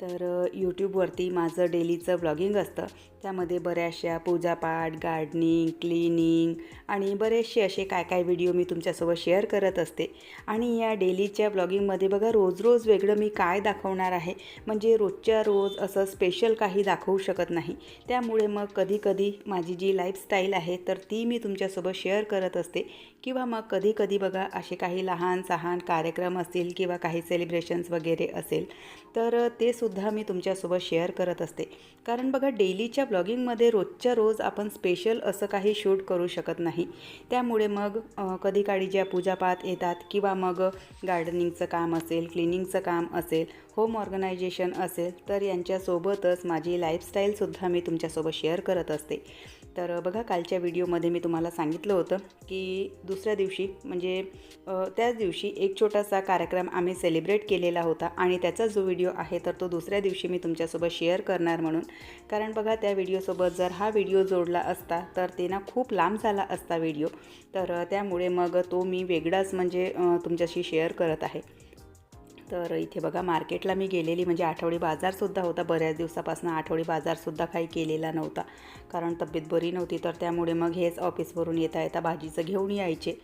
तर यूट्यूबवरती माझं डेलीचं ब्लॉगिंग असतं. त्यामध्ये बऱ्याचशा पूजापाठ गार्डनिंग क्लिनिंग आणि बरेचसे असे काय काय व्हिडिओ मी तुमच्यासोबत शेअर करत असते. आणि या डेलीच्या ब्लॉगिंगमध्ये बघा रोज रोज वेगळं मी काय दाखवणार आहे. म्हणजे रोजच्या रोज असं स्पेशल काही दाखवू शकत नाही. त्यामुळे मग कधी कधी माझी जी लाईफस्टाईल आहे तर ती मी तुमच्यासोबत शेअर करत असते. किंवा मग कधी कधी बघा असे काही लहान सहान कार्यक्रम असतील किंवा काही सेलिब्रेशन्स वगैरे असेल तर ते सुद्धा मी तुमच्यासोबत शेअर करत असते. कारण बघा डेलीच्या ब्लॉगिंगमध्ये रोजच्या रोज आपण स्पेशल असं काही शूट करू शकत नाही. त्यामुळे मग कधी काळी ज्या पूजापाठ येतात किंवा मग गार्डनिंगचं काम असेल क्लिनिंगचं काम असेल होम ऑर्गनायझेशन असेल तर यांच्यासोबतच माझी लाईफस्टाईलसुद्धा मी तुमच्यासोबत शेअर करत असते. तर बघा कालच्या व्हिडिओमध्ये मी तुम्हाला सांगितलं होतं की दुसऱ्या दिवशी म्हणजे त्याच दिवशी एक छोटासा कार्यक्रम आम्ही सेलिब्रेट केलेला होता आणि त्याचा जो व्हिडिओ आहे तर तो दुसऱ्या दिवशी मी तुमच्यासोबत शेअर करणार म्हणून. कारण बघा त्या व्हिडिओसोबत जर हा व्हिडिओ जोडला असता तर ते ना खूप लांब झाला असता व्हिडिओ तर त्यामुळे मग तो मी वेगळाच म्हणजे तुमच्याशी शेअर करत आहे. तर इथे बघा मार्केटला मी गेलेली म्हणजे आठवडी बाजारसुद्धा होता. बऱ्याच दिवसापासून आठवडी बाजारसुद्धा काही केलेला नव्हता. कारण तब्येत बरी नव्हती तर त्यामुळे मग हेच ऑफिसवरून येता येता भाजीचं घेऊन यायचे.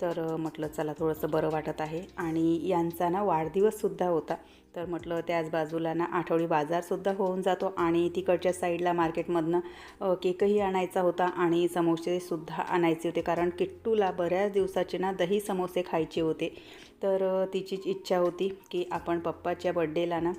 तर म्हटलं चला थोडंसं बरं वाटत आहे. आणि यांचा ना वाढदिवससुद्धा होता. तर म्हटलं त्याच बाजूला ना आठवडी बाजारसुद्धा होऊन जातो आणि तिकडच्या साईडला मार्केटमधनं केकही आणायचा होता आणि समोसेसुद्धा आणायचे होते. कारण किट्टूला बऱ्याच दिवसाचे ना दही समोसे खायचे होते. तर तिचीच इच्छा होती की आपण पप्पाच्या बड्डेला ना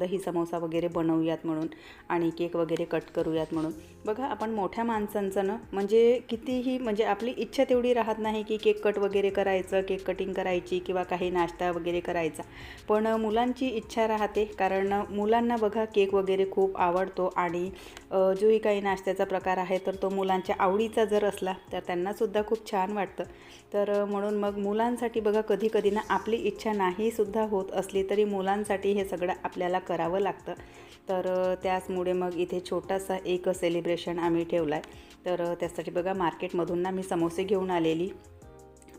दही समोसा वगैरे बनवूयात म्हणून आणि केक वगैरे कट करूयात म्हणून. बघा आपण मोठ्या माणसांचं ना म्हणजे कितीही म्हणजे आपली इच्छा तेवढी राहत नाही की केक कट वगैरे करायचं केक कटिंग करायची किंवा काही नाश्ता वगैरे करायचा. पण मुलांची इच्छा राहते कारण मुलांना बघा केक वगैरे खूप आवडतो आणि जोही काही नाश्त्याचा प्रकार आहे तर तो मुलांच्या आवडीचा जर असला तर त्यांनासुद्धा खूप छान वाटतं. तर म्हणून मग मुलांसाठी बघा कधी कधी ना आपली इच्छा नाहीसुद्धा होत असली तरी मुलांसाठी हे सगळं आपल्याला करावं लागतं. तर त्याचमुळे मग इथे छोटासा एक सेलिब्रेशन आम्ही ठेवला आहे तर त्यासाठी बघा मार्केटमधून ना मी समोसे घेऊन आलेली.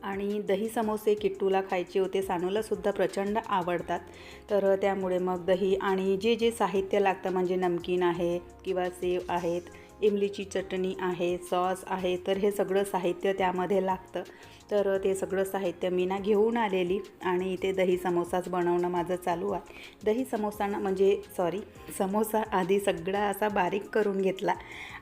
आणि दही समोसे किट्टूला खायचे होते सानूलासुद्धा प्रचंड आवडतात. तर त्यामुळे मग दही आणि जे जे साहित्य लागतं म्हणजे नमकीन आहे किंवा सेव आहेत इमलीची चटणी आहे सॉस आहे तर हे सगळं साहित्य त्यामध्ये लागतं. तर ते सगळं साहित्य मी ना घेऊन आलेली आणि इथे दही समोसाच बनवणं माझं चालू आहे. दही समोसानं म्हणजे सॉरी समोसा आधी सगळा असा बारीक करून घेतला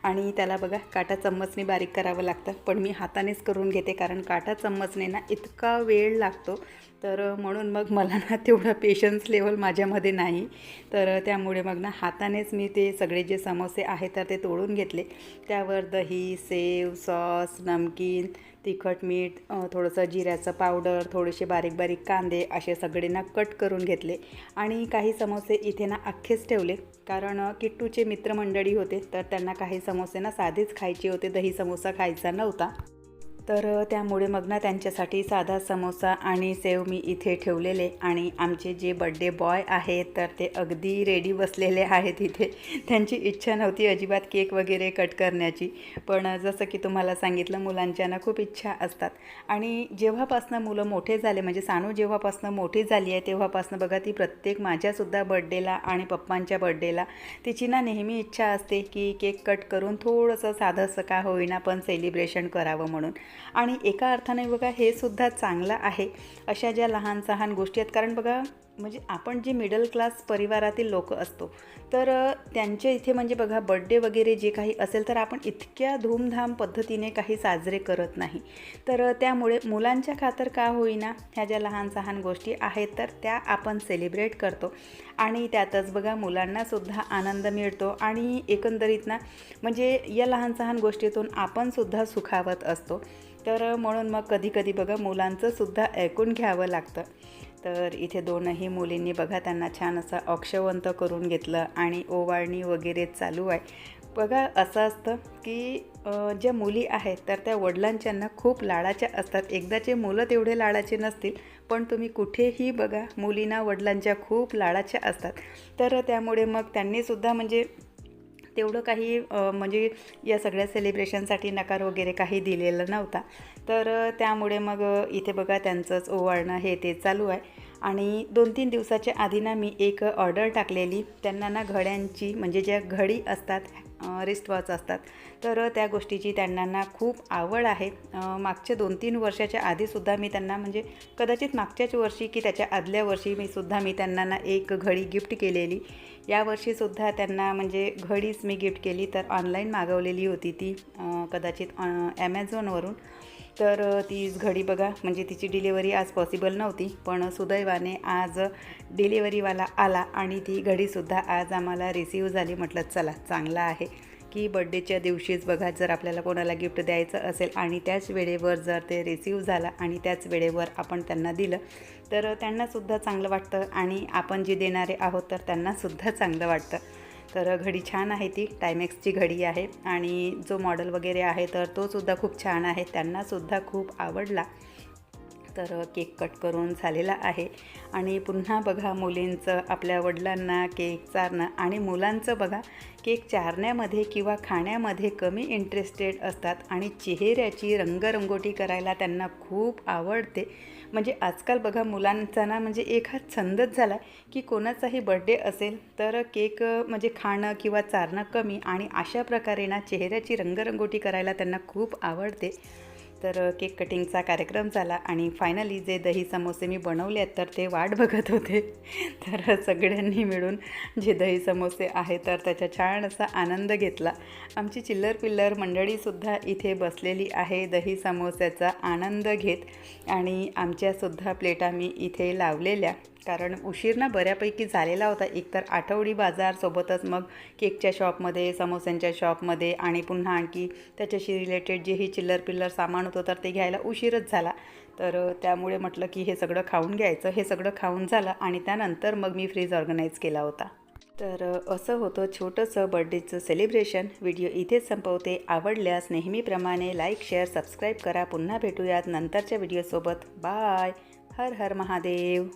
आणि त्याला बघा काटा चम्मचने बारीक करावं लागतं. पण मी हातानेच करून घेते कारण काटा चम्मचने ना इतका वेळ लागतो. तर म्हणून मग मला ना तेवढा पेशन्स लेवल माझ्यामध्ये नाही. तर त्यामुळे मग ना हातानेच मी ते सगळे जे समोसे आहेत तर ते तोडून घेतले. त्यावर दही सेव सॉस नमकीन तिखट मीठ थोडंसं जिऱ्याचं पावडर थोडेसे बारीक बारीक कांदे असे सगळे ना कट करून घेतले. आणि काही समोसे इथे ना अख्खेच ठेवले. कारण किट्टूचे मित्रमंडळी होते तर त्यांना काही समोसे ना साधेच खायचे होते. दही समोसा खायचा नव्हता. तर त्यामुळे मग ना त्यांच्यासाठी साधा समोसा आणि सेव मी इथे ठेवलेले आणि आमचे जे बड्डे बॉय आहेत तर ते अगदी रेडी बसलेले आहेत इथे. त्यांची इच्छा नव्हती अजिबात केक वगैरे कट करण्याची. पण जसं की तुम्हाला सांगितलं मुलांच्या ना खूप इच्छा असतात. आणि जेव्हापासनं मुलं मोठे झाले म्हणजे सानू जेव्हापासनं मोठी झाली आहे तेव्हापासनं बघा ती प्रत्येक माझ्यासुद्धा बड्डेला आणि पप्पांच्या बड्डेला तिची ना नेहमी इच्छा असते की केक कट करून थोडंसं साधंसं का होईना पण सेलिब्रेशन करावं म्हणून. आणि एका अर्थाने बघा हे सुद्धा चांगलं आहे अशा ज्या लहान सहान गोष्टी आहेत. कारण बघा म्हणजे आपण जे मिडल क्लास परिवारातील लोक असतो तर त्यांच्या इथे म्हणजे बघा बड्डे वगैरे जे काही असेल तर आपण इतक्या धूमधाम पद्धतीने काही साजरे करत नाही. तर त्यामुळे मुलांच्या खातर का होईना ह्या ज्या लहान सहान गोष्टी आहेत तर त्या आपण सेलिब्रेट करतो. आणि त्यातच बघा मुलांनासुद्धा आनंद मिळतो. आणि एकंदरीत ना म्हणजे या लहान सहान गोष्टीतून आपणसुद्धा सुखावत असतो. तर म्हणून मग कधीकधी बघा मुलांचंसुद्धा ऐकून घ्यावं लागतं. तर इथे दोनही मुलींनी बघा त्यांना छान असं अक्षवंत करून घेतलं आणि ओवाळणी वगैरे चालू आहे. बघा असं असतं की ज्या मुली आहेत तर त्या वडिलांच्यांना खूप लाडाच्या असतात. एकदाचे मुलं तेवढे लाडाचे नसतील पण तुम्ही कुठेही बघा मुलींना वडिलांच्या खूप लाडाच्या असतात. तर त्यामुळे मग त्यांनीसुद्धा म्हणजे तेवढं काही म्हणजे या सगळ्या सेलिब्रेशनसाठी नकार वगैरे काही दिलेला नव्हता. तर त्यामुळे मग इथे बघा त्यांचंच ओवाळणं हे ते चालू आहे. आणि दोन तीन दिवसाच्या आधी ना मी एक ऑर्डर टाकलेली. त्यांना ना घड्यांची म्हणजे ज्या घडी असतात रिस्टवॉच असतात. तर त्या गोष्टीची त्यांना खूप आवड आहे. मागच्या दोन तीन वर्षाच्या आधीसुद्धा मी त्यांना म्हणजे कदाचित मागच्याच वर्षी की त्याच्या आदल्या वर्षी मी सुद्धा मी त्यांना ना एक घडी गिफ्ट केलेली. यावर्षीसुद्धा त्यांना म्हणजे घडीच मी गिफ्ट केली. तर ऑनलाईन मागवलेली होती ती कदाचित ॲमेझॉनवरून तर तीच ती घडी बघा. म्हणजे तिची डिलिव्हरी आज पॉसिबल नव्हती पण सुदैवाने आज डिलिव्हरीवाला आला आणि ती घडीसुद्धा आज आम्हाला रिसीव झाली. म्हटलं चला चांगला आहे की बड्डेच्या दिवशीच बघा जर आपल्याला कोणाला गिफ्ट द्यायचं असेल. आणि त्याच वेळेवर जर ते रिसीव झालं आणि त्याच वेळेवर आपण त्यांना दिलं तर त्यांनासुद्धा चांगलं वाटतं आणि आपण जे देणारे आहोत तर त्यांनासुद्धा चांगलं वाटतं. तर घडी छान आहे ती टायमॅक्सची घडी आहे. आणि जो मॉडेल वगैरे आहे तर तो सुद्धा खूप छान आहे. त्यांनासुद्धा खूप आवडला. तर केक कट करून झालेला आहे. आणि पुन्हा बघा मुलींचं आपल्या वडिलांना केक चारणं. आणि मुलांचं बघा केक चारण्यामध्ये किंवा खाण्यामध्ये कमी इंटरेस्टेड असतात. आणि चेहऱ्याची रंगरंगोटी करायला त्यांना खूप आवडते. म्हणजे आजकाल बघा मुलांचा ना म्हणजे एक हा छंदच झाला की कोणाचाही बड्डे असेल तर केक म्हणजे खाणं किंवा चारणं कमी आणि अशा प्रकारे ना चेहऱ्याची रंगरंगोटी करायला त्यांना खूप आवडते. तर केक कटिंगचा कार्यक्रम झाला आणि फायनली जे दही समोसे मी बनवले आहेत तर ते वाट बघत होते. तर सगळ्यांनी मिळून जे दही समोसे आहे तर त्याचा छान असा आनंद घेतला. आमची चिल्लर पिल्लर मंडळीसुद्धा इथे बसलेली आहे दही समोस्याचा आनंद घेत आणि आमच्यासुद्धा प्लेटा मी इथे लावलेल्या. कारण उशीर ना बऱ्यापैकी झालेला होता. एकतर आठवडी बाजार सोबतच मग केकच्या शॉपमध्ये समोस्यांच्या शॉपमध्ये आणि पुन्हा आणखी त्याच्याशी रिलेटेड जेही चिल्लर पिल्लर सामान होतं तर ते घ्यायला उशीरच झाला. तर त्यामुळे म्हटलं की हे सगळं खाऊन घ्यायचं. हे सगळं खाऊन झालं आणि त्यानंतर मग मी फ्रीज ऑर्गनाईज केला होता. तर असं होतं छोटंसं बर्थडेचं सेलिब्रेशन व्हिडिओ इथेच संपवते. आवडल्यास नेहमीप्रमाणे लाईक शेअर सबस्क्राईब करा. पुन्हा भेटूयात नंतरच्या व्हिडिओसोबत बाय हर हर महादेव.